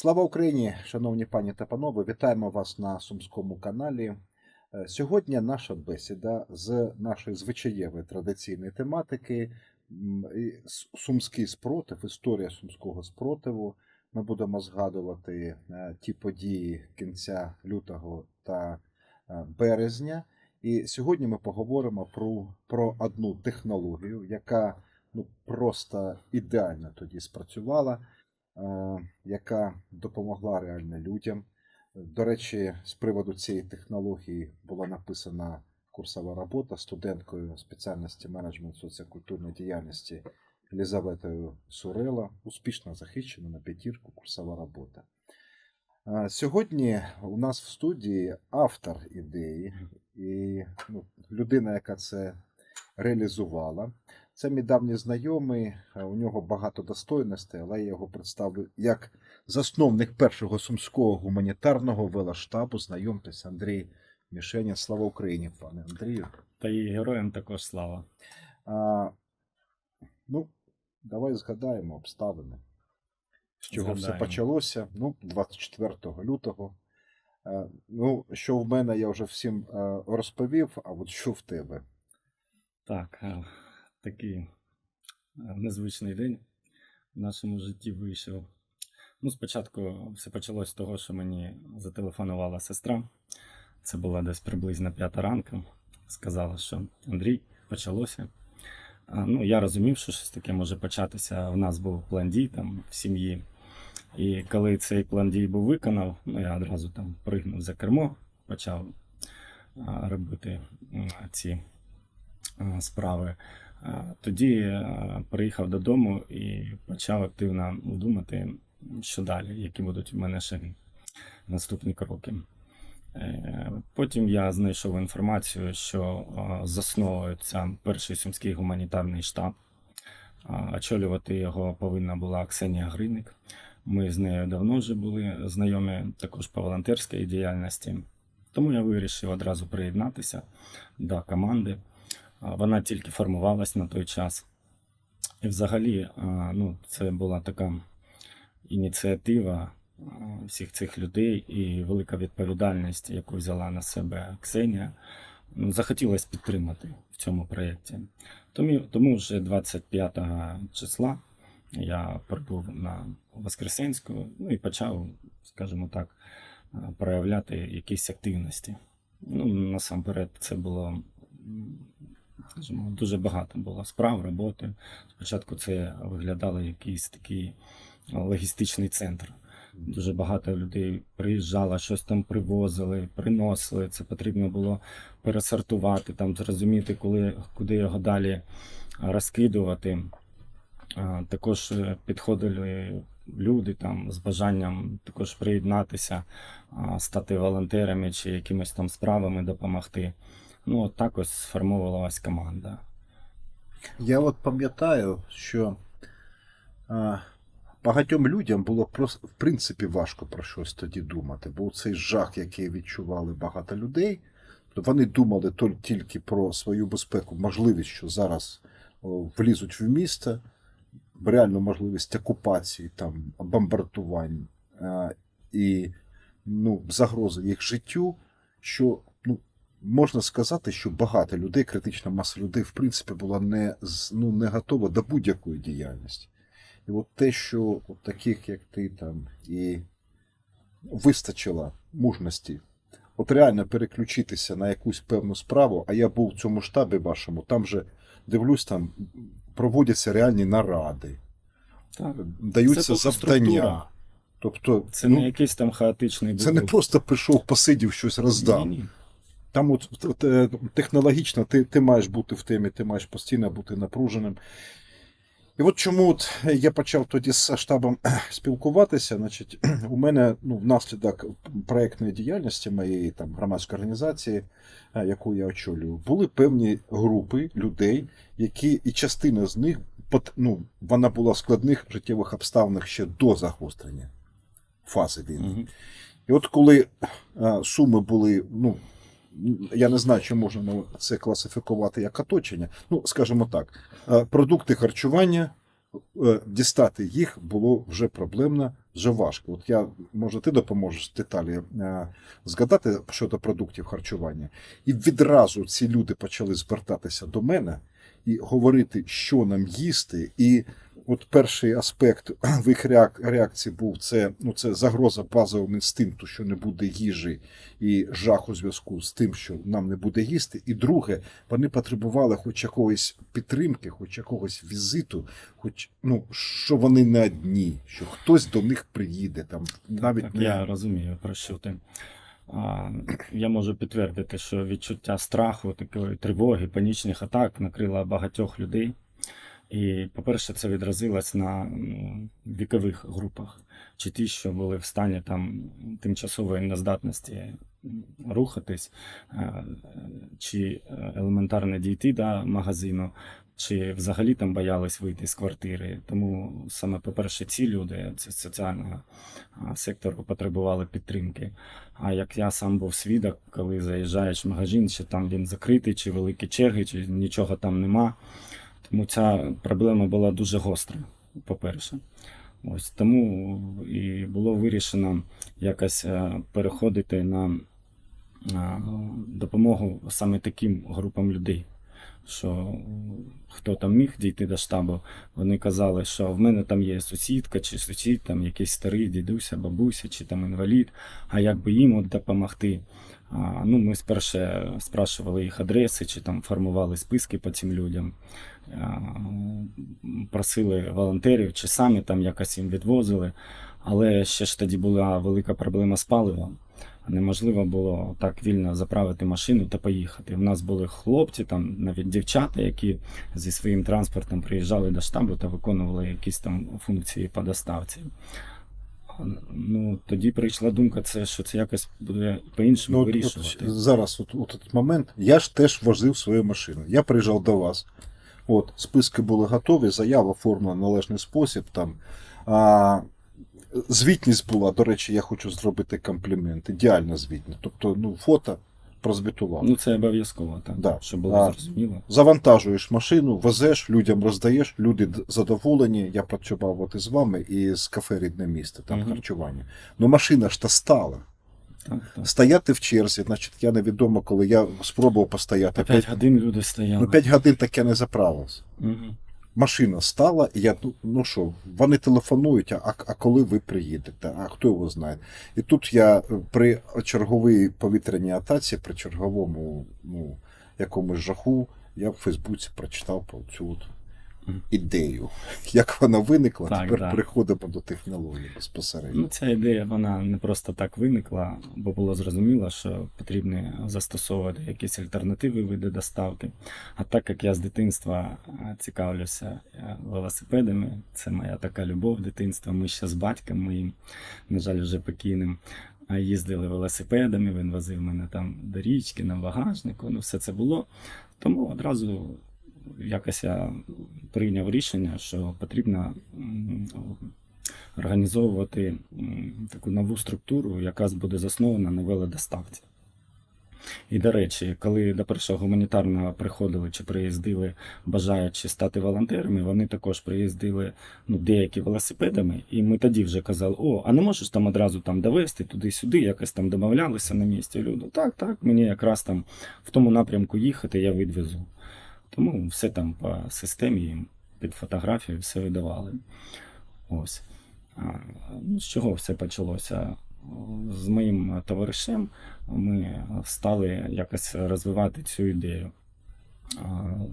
Слава Україні, шановні пані та панове, вітаємо вас на Сумському каналі. Е, Сьогодні наша бесіда з нашої звичаєвої традиційної тематики Сумський спротив, історія сумського спротиву. Ми будемо згадувати е, ті події кінця лютого та е, березня. І сьогодні ми поговоримо про, про одну технологію, яка ну, просто ідеально тоді спрацювала яка допомогла реально людям. До речі, з приводу цієї технології була написана курсова робота студенткою спеціальності менеджмент соціокультурної діяльності Елізаветою Сурела. Успішно захищена на п'ятірку курсова робота. Е, Сьогодні у нас в студії автор ідеї і ну, людина, яка це реалізувала. Це мій давній знайомий, е, у нього багато достойностей, але я його представлю як засновник першого сумського гуманітарного велоштабу. Знайомтесь, Андрій Мішенін. Слава Україні, пане Андрію. Та і героям також слава. А, ну, давай згадаємо обставини. З чого все почалося? Ну, 24 лютого. Е, Ну, що в мене я вже всім е, розповів, а от що в тебе? Так, такий е, незвичний день в нашому житті вийшов. Ну, спочатку все почалось з того, що мені зателефонувала сестра. Це була десь приблизно п'ята ранку. Сказала, що Андрій, почалося. Ну, я розумів, що щось таке може початися. У нас був план дій там в сім'ї. І коли цей план дій був виконав, ну я одразу там пригнув за кермо, почав робити ці справи. Тоді приїхав додому і почав активно думати, що далі, які будуть в мене шаги, наступні кроки. Е, Потім я знайшов інформацію, що засновується перший сумський гуманітарний штаб. Очолювати його повинна була Ксенія Гриник. Ми з нею давно вже були знайомі також по волонтерській діяльності. Тому я вирішив одразу приєднатися до команди. Вона тільки формувалась на той час. І взагалі, ну, це була така ініціатива всіх цих людей і велика відповідальність, яку взяла на себе Ксенія. Ну, Захотілося підтримати в цьому проєкті. Тому, тому вже 25 числа я прибув на Воскресенську ну і почав, скажімо так, проявляти якісь активності. Ну, насамперед, це було скажімо, дуже багато було справ, роботи. Спочатку це виглядало якийсь такий логістичний центр. Дуже багато людей приїжджало, щось там привозили, приносили. Це потрібно було пересортувати, там зрозуміти, коли, куди його далі розкидувати. Також е, підходили люди там з бажанням також приєднатися, стати волонтерами чи якимись там справами допомогти. Ну, от так ось сформовувалась команда. Я от пам'ятаю, що а, багатьом людям було просто в принципі важко про щось тоді думати, бо цей жах, який відчували багато людей, то вони думали тільки про свою безпеку, можливість, що зараз влізуть в місто, реальну можливість окупації, там, бомбардувань а, і ну, загрози їх життю, що можна сказати, що багато людей, критична маса людей, в принципі, була не, ну, не готова до будь-якої діяльності. І от те, що от таких, як ти там, і вистачило мужності, от реально переключитися на якусь певну справу, а я був в цьому штабі вашому, там же дивлюсь, там проводяться реальні наради, Так. даються Це завдання. структура. Тобто, Це ну, не якийсь там хаотичний це не просто прийшов, посидів, щось роздав. Ні-ні. Там от, от, е, технологічно ти, ти маєш бути в темі, ти маєш постійно бути напруженим. І от чому от я почав тоді з штабом спілкуватися, значить, у мене ну, внаслідок проєктної діяльності моєї там, громадської організації, е, яку я очолюю, були певні групи людей, які, і частина з них ну, вона була в складних життєвих обставинах ще до загострення фази війни. І от коли е, суми були, ну, я не знаю, чи можна це класифікувати як оточення. Ну, скажімо так, е, продукти харчування, е, дістати їх було вже проблемно вже важко. От я, може, ти допоможеш деталі е, згадати щодо продуктів харчування. І відразу ці люди почали звертатися до мене і говорити, що нам їсти. І от перший аспект в їх реакції був це, ну, це загроза базовому інстинкту, що не буде їжі, і жах у зв'язку з тим, що нам не буде їсти. І друге, вони потребували хоч якоїсь підтримки, хоч якогось візиту, хоч ну що вони не одні, що хтось до них приїде. Там навіть так, не я розумію, про що ти. А, я можу підтвердити, що відчуття страху, такої тривоги, панічних атак накрило багатьох людей. І, по-перше, це відразилось на ну, вікових групах, чи ті, що були в стані там тимчасової нездатності рухатись, е, чи е, елементарно дійти до магазину, чи взагалі там боялись вийти з квартири. Тому саме, по-перше, ці люди це соціального сектору потребували підтримки. А як я сам був свідок, коли заїжджаєш в магазин, чи там він закритий, чи великі черги, чи нічого там нема. Тому ця проблема була дуже гостра, по-перше. Ось тому і було вирішено якось е, переходити на е, допомогу саме таким групам людей. Що хто там міг дійти до штабу, вони казали, що в мене там є сусідка, чи сусід, там якийсь старий дідуся, бабуся, чи там інвалід, а як би їм от допомогти. А, ну, ми спершу спрашували їх адреси, чи там формували списки по цим людям, а, просили волонтерів, чи самі там якось їм відвозили. Але ще ж тоді була велика проблема з паливом. Неможливо було так вільно заправити машину та поїхати. У нас були хлопці, там навіть дівчата, які зі своїм транспортом приїжджали до штабу та виконували якісь там функції по доставці. Ну, тоді прийшла думка, це, що це якось буде по-іншому Ну, вирішувати. от зараз, от, от этот момент, я ж теж возив свою машину. Я приїжджав до вас. От, списки були готові, заява оформлена в належний спосіб. Там, а, звітність була, до речі, я хочу зробити комплімент. Ідеальна звітність. Тобто, ну, фото прозвітував. Ну, це обов'язково, так. Да. Щоб було А, зрозуміло. Завантажуєш машину, везеш, людям роздаєш, люди задоволені. Я працював от із вами і з кафе рідне місто, там Мгм. харчування. Ну машина ж та стала. Так, так. Стояти в черзі, значить, я невідомо, коли я спробував постояти. По 5 годин люди стояли. Ну, 5 годин так я не заправився. Мгм. Машина стала, і я ну, ну що, вони телефонують, а, а коли ви приїдете? А хто його знає? І тут я е, при черговій повітряній атаці, при черговому ну, якомусь жаху, я в Фейсбуці прочитав про цю от. Ідею. Як вона виникла, Так, тепер да. переходимо до технології безпосередньо. Ну, ця ідея вона не просто так виникла, бо було зрозуміло, що потрібно застосовувати якісь альтернативи види доставки. А так як я з дитинства е, цікавлюся е, велосипедами, це моя така любов дитинства. Ми ще з батьком моїм, на жаль, вже покійним. Їздили велосипедами, він возив мене там до річки, на багажнику, ну все це було. Тому одразу якось я прийняв рішення, що потрібно організовувати таку нову структуру, яка буде заснована на велодоставці. І, до речі, коли до першого гуманітарного приходили чи приїздили бажаючи стати волонтерами, вони також приїздили ну, деякі велосипедами, і ми тоді вже казали: о, а не можеш там одразу там довести туди-сюди, якось там домовлялися на місці. Люди, так, так, мені якраз там в тому напрямку їхати, я відвезу. Тому все там по системі під фотографію все видавали. Ось. Ну, з чого все почалося? З моїм товаришем ми стали якось розвивати цю ідею.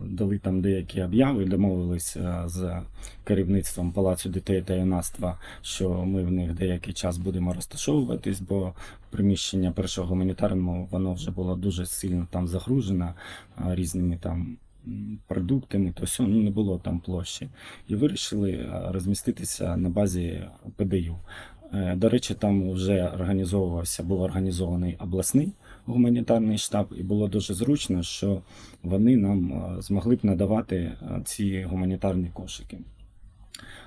Дали там деякі обяви, домовилися з керівництвом Палацу дітей та юнацтва, що ми в них деякий час будемо розташовуватись, бо приміщення першого гуманітарного воно вже було дуже сильно там загружено різними там продуктами, то все, ну не було там площі. І вирішили розміститися на базі ПДЮ. Е, До речі, там вже організовувався, був організований обласний гуманітарний штаб, і було дуже зручно, що вони нам е, змогли б надавати е, ці гуманітарні кошики.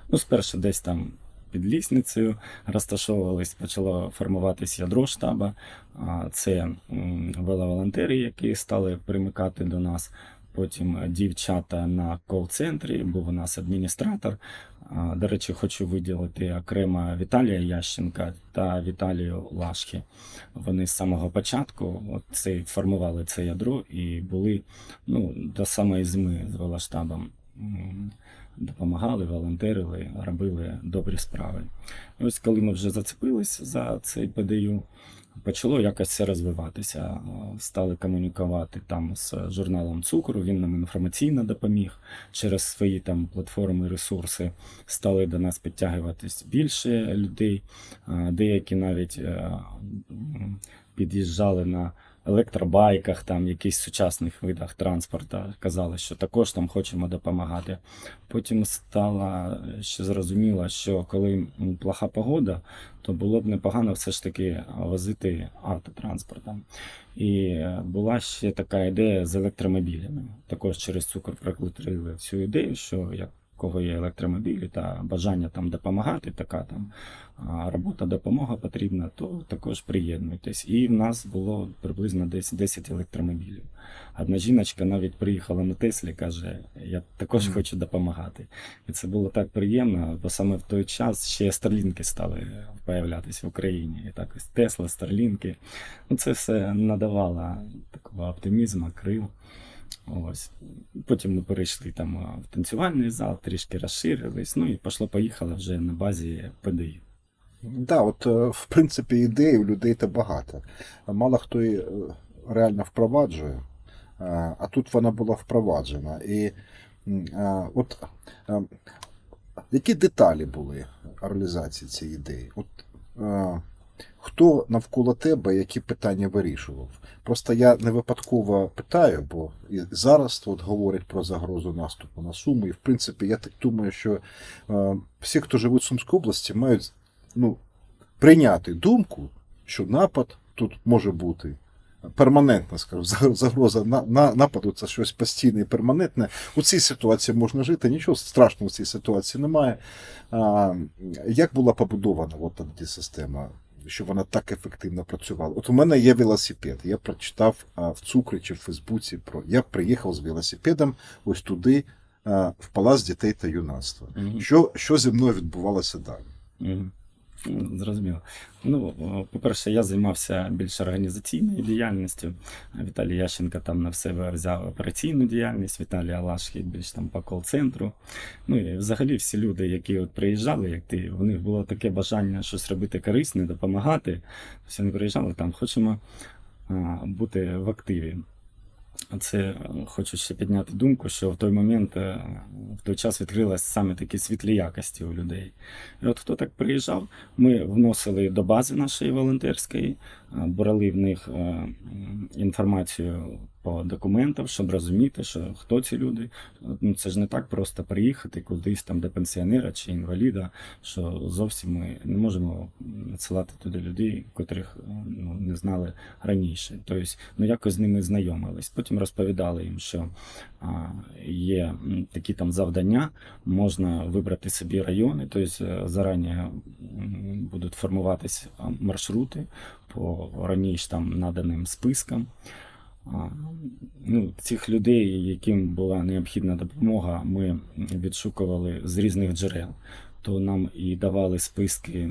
Ну, спершу десь там під лісницею розташовувались, почало формуватись ядро штаба. Це веловолонтери, які стали примикати до нас. Потім дівчата на кол-центрі, був у нас адміністратор. До речі, хочу виділити окремо Віталія Ященка та Віталію Лашки. Вони з самого початку от формували це ядро і були ну, до самої зими з волоштабом. М, Допомагали, волонтерили, робили добрі справи. І ось коли ми вже зацепились за цей ПДЮ, почало якось це розвиватися. Стали комунікувати там з журналом Цукру. Він нам інформаційно допоміг через свої там платформи, ресурси. Стали до нас підтягуватись більше людей. Деякі навіть е, під'їжджали на електробайках, там якихось сучасних видах транспорту. Казали, що також там хочемо допомагати. Потім стало ще зрозуміло, що коли плоха погода, то було б непогано все ж таки возити автотранспортом. І е, була ще така ідея з електромобілями. Також через цукор прокрутили цю ідею, що як кого є електромобілі та бажання там допомагати, така там робота допомога потрібна, то також приєднуйтесь. І в нас було приблизно десь 10 електромобілів. Одна жіночка навіть приїхала на Теслі, каже: Я також хочу допомагати. І це було так приємно, бо саме в той час ще старлінки стали появлятися в Україні. І так ось Тесла, старлінки. Ну, це все надавало такого оптимізму, крил. Ось. Потім ми перейшли там в танцювальний зал, трішки розширились, ну і пішло-поїхало вже на базі ПДІ. Да, от, е, в принципі, ідей у людей то багато. Мало хто і е, реально впроваджує, е, а тут вона була впроваджена. І от які деталі були реалізації цієї ідеї? От, хто навколо тебе які питання вирішував? Просто я не випадково питаю, бо і зараз от говорять про загрозу наступу на Суми. І в принципі, я так думаю, що е, всі, хто живуть в Сумській області, мають ну, прийняти думку, що напад тут може бути перманентна, скажу, загроза на, на, нападу це щось постійне і перманентне. У цій ситуації можна жити, нічого страшного в цій ситуації немає. А, як була побудована от тоді система? Що вона так ефективно працювала. От у мене є велосипед. Я прочитав в Цукрі чи в Фейсбуці про. Я приїхав з велосипедом ось туди, в Палац дітей та юнацтва. Мгм. Що, що зі мною відбувалося далі? Мгм. Зрозуміло. Ну, по-перше, я займався більш організаційною діяльністю. Віталій Ященко там на себе взяв операційну діяльність, Віталій Алашки більш там по кол-центру. Ну і взагалі всі люди, які от приїжджали, як ти, у них було таке бажання щось робити корисне, допомагати. Тобто вони приїжджали там, хочемо а, бути в активі. Це е, хочу ще підняти думку, що в той момент, е, в той час відкрились саме такі світлі якості у людей. І от хто так приїжджав, ми вносили до бази нашої волонтерської, брали в них е, інформацію по документам, щоб розуміти, що хто ці люди. Ну, це ж не так просто приїхати кудись там до пенсіонера чи інваліда, що зовсім ми не можемо надсилати туди людей, котрих е, ну, не знали раніше. Тобто, ну якось з ними знайомились. Потім розповідали їм, що є такі там завдання, можна вибрати собі райони, тобто е, зарані будуть формуватись маршрути по раніше там наданим спискам. Ну, цих людей, яким була необхідна допомога, ми відшукували з різних джерел. То нам і давали списки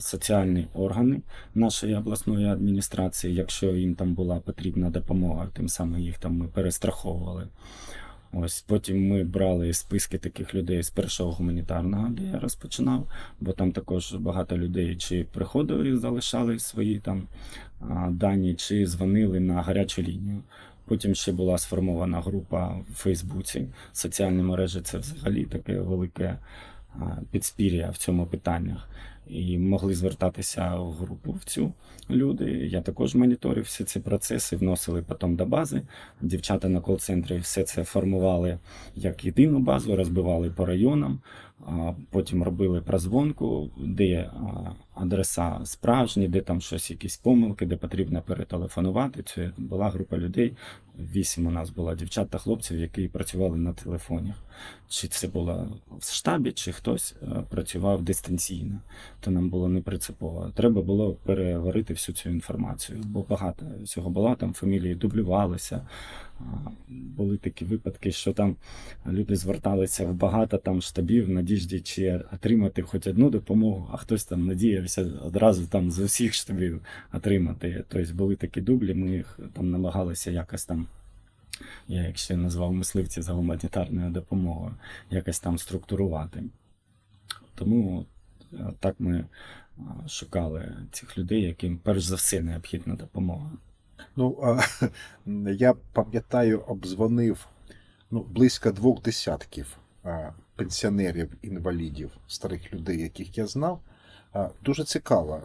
соціальні органи нашої обласної адміністрації, якщо їм там була потрібна допомога, тим самим їх там ми перестраховували. Ось потім ми брали списки таких людей з першого гуманітарного, де я розпочинав, бо там також багато людей чи приходили і залишали свої там дані, чи дзвонили на гарячу лінію. Потім ще була сформована група в Фейсбуці. Соціальні мережі це взагалі таке велике підспір'я в цьому питаннях. І могли звертатися в групу в цю люди. Я також моніторив всі ці процеси, вносили потім до бази. Дівчата на кол-центрі все це формували як єдину базу, розбивали по районам, потім робили прозвонку, де адреса справжні, де там щось, якісь помилки, де потрібно перетелефонувати. Це була група людей. Вісім у нас було дівчат та хлопців, які працювали на телефонах. Чи це було в штабі, чи хтось е, працював дистанційно. то нам було не принципово. Треба було переварити всю цю інформацію, бо багато цього було, там фамілії дублювалися. Були такі випадки, що там люди зверталися в багато там штабів надіжді, чи отримати хоч одну допомогу, а хтось там надіявся одразу там з усіх штабів отримати. Тобто були такі дублі, ми їх там намагалися якось там, я як ще назвав мисливці за гуманітарною допомогою, якось там структурувати. Тому так ми шукали цих людей, яким перш за все необхідна допомога. Ну, а, я пам'ятаю, обдзвонив ну, близько двох десятків а, пенсіонерів, інвалідів, старих людей, яких я знав. Дуже цікаво.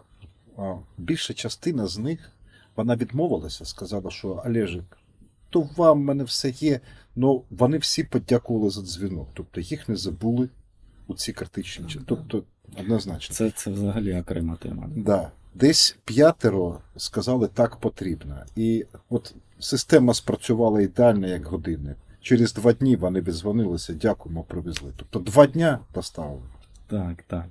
Більша частина з них вона відмовилася, сказала, що Олежик, то вам в мене все є. Ну, вони всі подякували за дзвінок. Тобто їх не забули у ці критичні часи. Тобто, однозначно. Це, це взагалі окрема тема. Да. Десь п'ятеро сказали так потрібно. І от система спрацювала ідеально як годинник. Через два дні вони відзвонилися, дякуємо, привезли. Тобто два дня поставили. Так, так.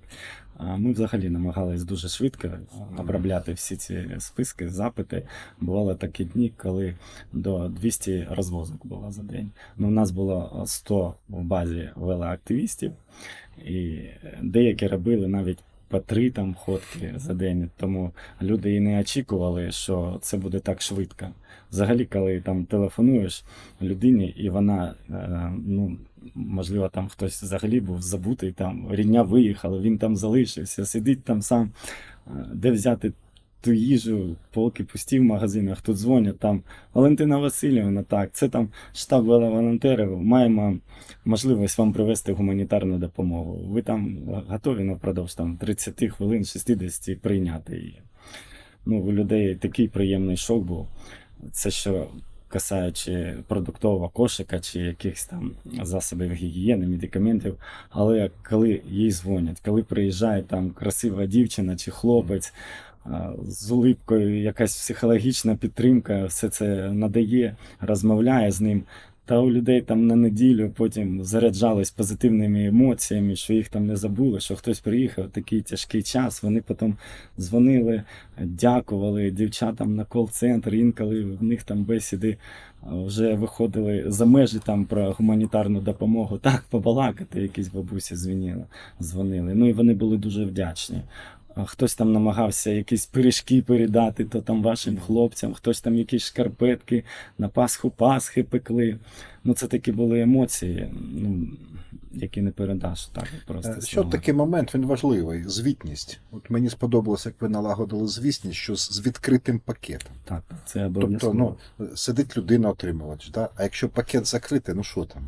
Ми взагалі намагались дуже швидко обробляти всі ці списки, запити. Бували такі дні, коли до 200 розвозок було за день. Ну, у нас було 100 в базі велоактивістів, і деякі робили навіть по три там ходки за день. Тому люди і не очікували, що це буде так швидко. Взагалі, коли там телефонуєш людині, і вона, е, ну, можливо, там хтось взагалі був забутий, там рідня виїхала, він там залишився, сидить там сам, е, де взяти ту їжу, полки пусті в магазинах, тут дзвонять там Валентина Васильівна, так, це там штаб веловолонтерів, маємо можливість вам привезти гуманітарну допомогу. Ви там готові на впродовж там 30 хвилин, 60 прийняти її. Ну, у людей такий приємний шок був. Це що касаючи продуктового кошика чи якихось там засобів гігієни, медикаментів. Але коли їй дзвонять, коли приїжджає там красива дівчина чи хлопець з улипкою, якась психологічна підтримка, все це надає, розмовляє з ним. Та у людей там на неділю потім заряджались позитивними емоціями, що їх там не забули, що хтось приїхав такий тяжкий час. Вони потім дзвонили, дякували дівчатам на кол-центр. Інколи в них там бесіди вже виходили за межі там про гуманітарну допомогу. Так, побалакати, якісь бабусі дзвонили. Ну і вони були дуже вдячні. Хтось там намагався якісь пиріжки передати, то там вашим хлопцям, хтось там якісь шкарпетки на Пасху Пасхи пекли. Ну, це такі були емоції, ну, які не передаш так просто. Е, Що словами. такий момент він важливий звітність. От мені сподобалось, як ви налагодили звітність, що з відкритим пакетом. Так, це Тобто, ну, сидить людина отримувач, да? а якщо пакет закритий, ну що там?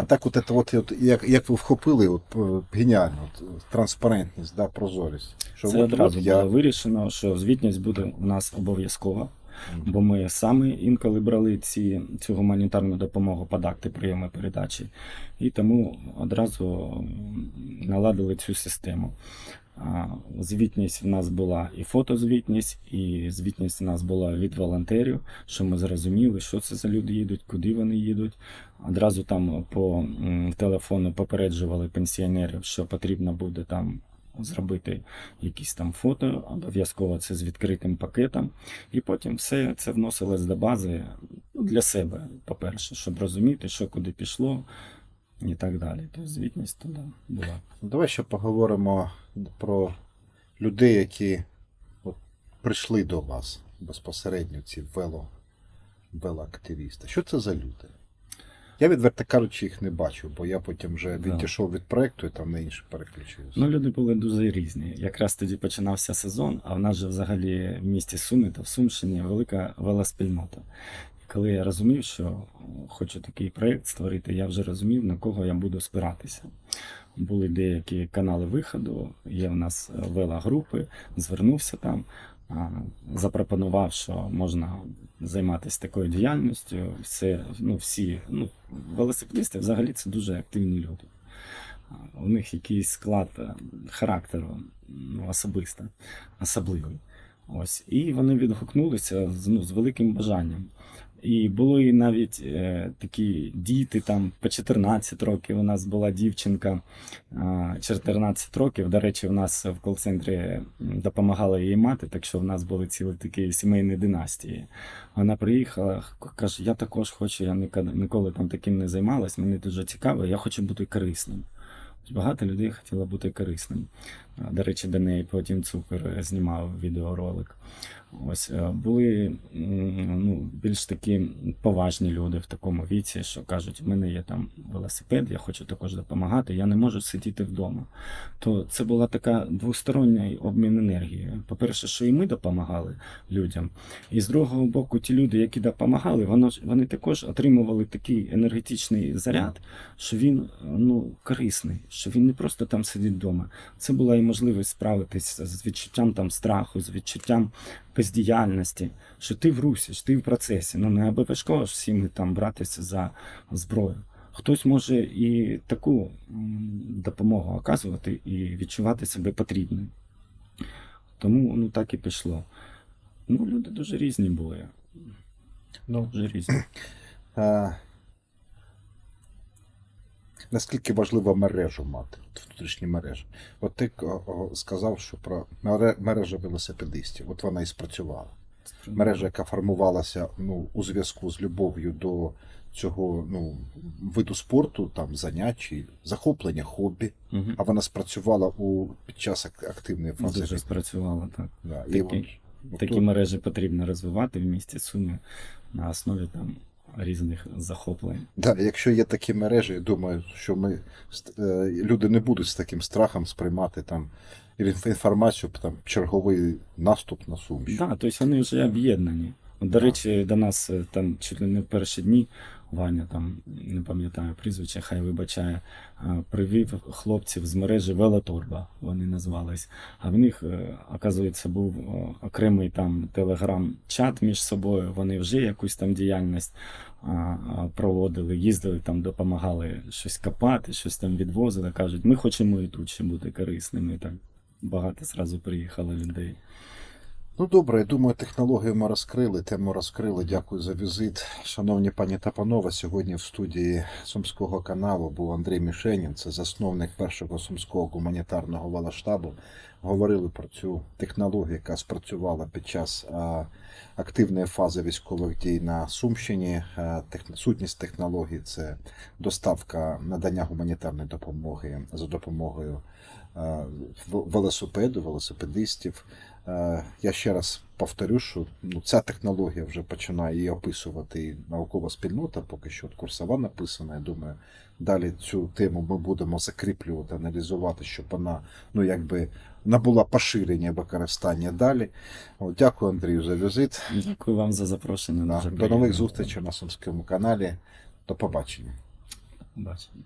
А так, от, це, от, от як, як ви вхопили, от, е, геніально, от, транспарентність, да, прозорість. Що Це одразу я... було вирішено, що звітність буде у нас обов'язкова, бо ми самі інколи брали ці, цю гуманітарну допомогу подакти прийоми передачі, і тому одразу наладили цю систему. Звітність в нас була і фотозвітність, і звітність в нас була від волонтерів, що ми зрозуміли, що це за люди їдуть, куди вони їдуть. Одразу там по телефону попереджували пенсіонерів, що потрібно буде там зробити якісь там фото, обов'язково це з відкритим пакетом. І потім все це вносилось до бази ну, для себе, по-перше, щоб розуміти, що куди пішло і так далі. Тобто звітність туди була. Давай ще поговоримо про людей, які от, прийшли до вас безпосередньо, ці вело, велоактивісти. Що це за люди? Я, відверто кажучи, їх не бачу, бо я потім вже відійшов від проекту і там на інше переключився. Ну, люди були дуже різні. Якраз тоді починався сезон, а в нас же взагалі в місті Суми та в Сумщині велика велоспільнота. Коли я розумів, що хочу такий проєкт створити, я вже розумів, на кого я буду спиратися. Були деякі канали виходу, є в нас велогрупи, звернувся там, запропонував, що можна займатися такою діяльністю. Все, ну, всі, ну, велосипедисти взагалі це дуже активні люди. У них якийсь склад е, характеру ну, особисто, особливий. Ось. І вони відгукнулися ну, з великим бажанням. І були навіть е, такі діти там по 14 років. У нас була дівчинка а, 14 років. До речі, в нас в кол-центрі допомагала її мати, так що в нас були цілі такі сімейні династії. Вона приїхала, каже: Я також хочу, я ніколи, ніколи там таким не займалась, мені дуже цікаво, я хочу бути корисним. Багато людей хотіло бути корисним. До речі, до неї потім цукор е, знімав відеоролик. Ось е, були ну, більш такі поважні люди в такому віці, що кажуть, в мене є там велосипед, я хочу також допомагати, я не можу сидіти вдома. То це була така двосторонній обмін енергією. По-перше, що і ми допомагали людям, і з другого боку, ті люди, які допомагали, воно вони також отримували такий енергетичний заряд, що він ну, корисний, що він не просто там сидить вдома. Це була і можливість справитися з відчуттям там страху, з відчуттям бездіяльності, що ти в русі, що ти в процесі. Ну не обов'язково ж всім там братися за зброю. Хтось може і таку допомогу оказувати і відчувати себе потрібним. Тому ну так і пішло. Ну, люди дуже різні були. Ну, Дуже різні. наскільки важливо мережу мати, от внутрішні мережі? От ти о, о, сказав, що про мере- мережа велосипедистів, от вона і спрацювала. мережа, яка формувалася ну, у зв'язку з любов'ю до цього ну, виду спорту, там занять захоплення, хобі, Мгм. а вона спрацювала у під час ак- активної фази. Дуже життя. спрацювало так. Да, Такі- от, от Такі тут- мережі потрібно розвивати в місті Суми на основі там різних захоплень. Да, якщо є такі мережі, я думаю, що ми е, люди не будуть з таким страхом сприймати там інформацію, там черговий наступ на Сумщину. Да, тобто вони вже об'єднані. До речі, до нас е, там чуть ли не в перші дні Ваня, там не пам'ятаю прізвище, хай вибачає, привів хлопців з мережі Велоторба, вони назвались. А в них, е, оказується, був е, окремий там телеграм-чат між собою. Вони вже якусь там діяльність проводили, їздили там, допомагали щось копати, щось там відвозили. Кажуть, ми хочемо і тут ще бути корисними. Так багато зразу приїхало людей. Ну добре, я думаю, технологію ми розкрили, тему розкрили. Дякую за візит. Шановні пані та панове, сьогодні в студії Сумського каналу був Андрій Мішенін, це засновник першого сумського гуманітарного велоштабу. Говорили про цю технологію, яка спрацювала під час активної фази військових дій на Сумщині. Сутність технології це доставка надання гуманітарної допомоги за допомогою велосипеду, велосипедистів. Е, Я ще раз повторю, що ну, ця технологія вже починає її описувати і наукова спільнота, поки що от курсова написана. Я думаю, далі цю тему ми будемо закріплювати, аналізувати, щоб вона ну, якби набула поширення використання далі. От, дякую, Андрію, за візит. Дякую вам за запрошення. Да. Дуже До нових зустрічей на Сумському каналі. До побачення. Бачимо.